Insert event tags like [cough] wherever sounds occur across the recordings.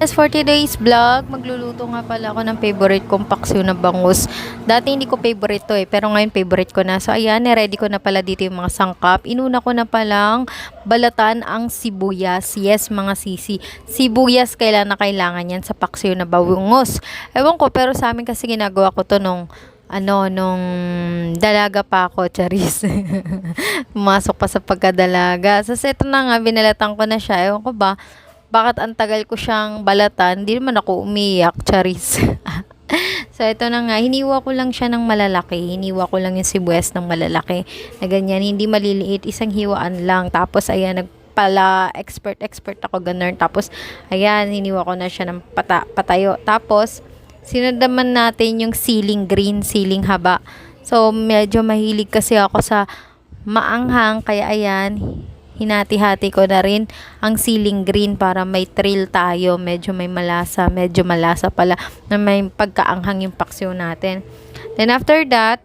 Yes, for today's vlog, magluluto nga pala ako ng favorite kong paksiw na bangus. Dati hindi ko favorite to eh, pero ngayon favorite ko na. So ayan, ready ko na pala dito yung mga sangkap. Inuna ko na palang balatan ang sibuyas. Yes, mga sisi. Sibuyas kailan na kailangan yan sa paksiw na bangus. Ewan ko, pero sa amin kasi ginagawa ko to nung ano, nung dalaga pa ako, charis. [laughs] Pumasok pa sa pagkadalaga. So, eto na nga, binalatan ko na siya. Ewan ko ba, bakit ang tagal ko siyang balatan, hindi naman ako umiyak, charis. [laughs] so, ito na nga, hiniwa ko lang siya ng malalaki. Hiniwa ko lang yung sibuyas ng malalaki. Na ganyan, hindi maliliit, isang hiwaan lang. Tapos, ayan, nagpala expert expert ako ganun tapos ayan hiniwa ko na siya ng pata, patayo tapos sinadaman natin yung ceiling green ceiling haba so medyo mahilig kasi ako sa maanghang kaya ayan hinati-hati ko na rin ang ceiling green para may thrill tayo. Medyo may malasa, medyo malasa pala na may pagkaanghang yung paksiw natin. Then after that,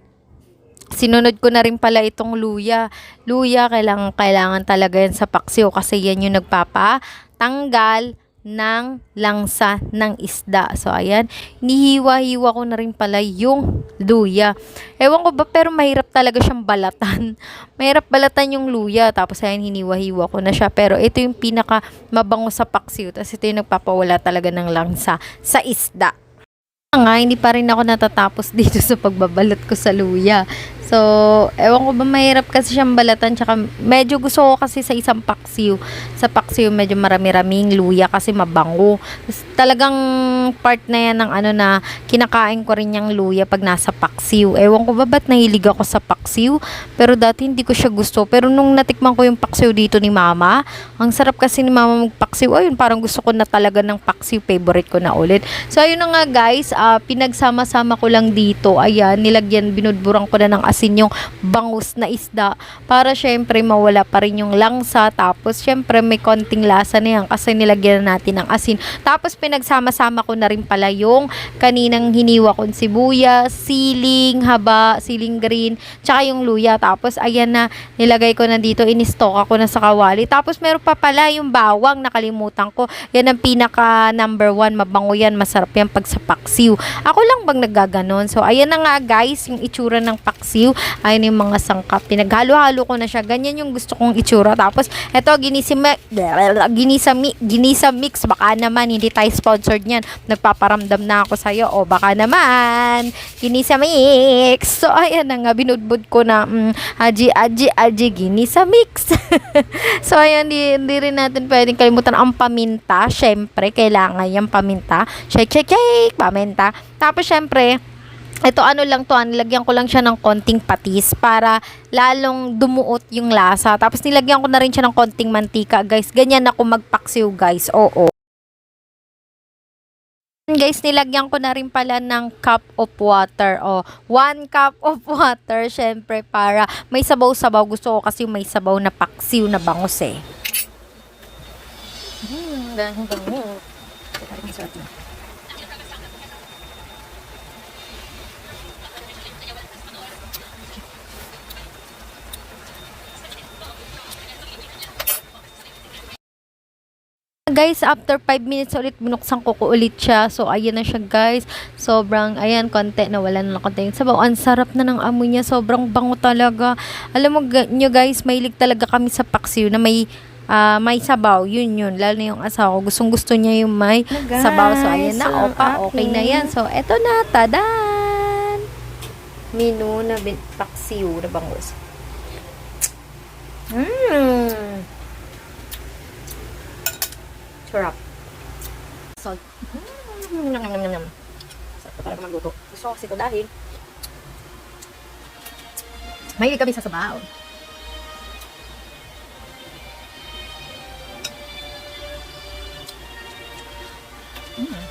sinunod ko na rin pala itong luya. Luya, kailangan, kailangan talaga yan sa paksiw kasi yan yung nagpapatanggal ng langsa ng isda. So, ayan, nihiwa-hiwa ko na rin pala yung luya. Ewan ko ba, pero mahirap talaga siyang balatan. [laughs] mahirap balatan yung luya. Tapos, ayan, hiniwa-hiwa ko na siya. Pero, ito yung pinaka mabango sa paksiw. Tapos, ito yung nagpapawala talaga ng langsa sa isda nga, hindi pa rin ako natatapos [laughs] dito sa pagbabalot ko sa luya. So, ewan ko ba mahirap kasi siyang balatan tsaka medyo gusto ko kasi sa isang paksiw. Sa paksiw medyo marami-raming luya kasi mabango. Talagang part na yan ng ano na kinakain ko rin yung luya pag nasa paksiw. Ewan ko ba ba't nahilig ako sa paksiw? Pero dati hindi ko siya gusto. Pero nung natikman ko yung paksiw dito ni mama, ang sarap kasi ni mama magpaksiw. Ayun, parang gusto ko na talaga ng paksiw. Favorite ko na ulit. So, ayun na nga guys, ah, pinagsama-sama ko lang dito. Ayan, nilagyan, binudburang ko na ng asin yung bangus na isda para syempre mawala pa rin yung langsa. Tapos syempre may konting lasa na yan kasi nilagyan na natin ng asin. Tapos pinagsama-sama ko na rin pala yung kaninang hiniwa kong sibuyas siling haba, siling green tsaka yung luya. Tapos ayan na nilagay ko na dito in-stock ako na sa kawali. Tapos meron pa pala yung bawang nakalimutan ko. Yan ang pinaka number one mabango yan masarap yan pag sa paksiw. Ako lang bang naggaganon? So ayan na nga guys yung itsura ng paksiw ayun yung mga sangkap. Pinaghalo-halo ko na siya. Ganyan yung gusto kong itsura. Tapos eto ginisima ginisa, mi- ginisa mix. Baka naman hindi tayo sponsored niyan. Nagpaparamdam na ako sa'yo. O baka naman ginisa mix. So ayan na nga binudbud ko na mm, aji aji aji ginisa mix. [laughs] So ayan di, di rin natin pwedeng kalimutan ang paminta. Syempre kailangan yung paminta. Shake shake shake paminta tapos syempre ito ano lang to, ah, nilagyan ko lang siya ng konting patis para lalong dumuot yung lasa. Tapos nilagyan ko na rin siya ng konting mantika, guys. Ganyan ako magpaksiw, guys. Oo. Guys, nilagyan ko na rin pala ng cup of water. O, one cup [laughs] of water, syempre, para may sabaw-sabaw. Gusto ko kasi may sabaw na paksiw na bangus eh. Ganun, ganun. Guys, after 5 minutes ulit, binuksan ko ko ulit siya. So, ayan na siya, guys. Sobrang, ayan, konti, nawala na konti. yung Sabaw, ang sarap na ng amoy niya. Sobrang bango talaga. Alam mo nyo, guys, mahilig talaga kami sa paksiw na may ah, may sabaw. Yun, yun. Lalo na yung asawa ko. Gustong gusto niya yung may guys, sabaw. So, ayan na. so, Opa, okay na akin. yan. So, eto na. Tadan! Minu na bin- paksiw na bangus. Mmm! Sarap. Salt. Mm, yum, yum, yum, yum. Sarap talaga magluto. Gusto ko kasi ito dahil mahilig kami sa sabaw. Mm.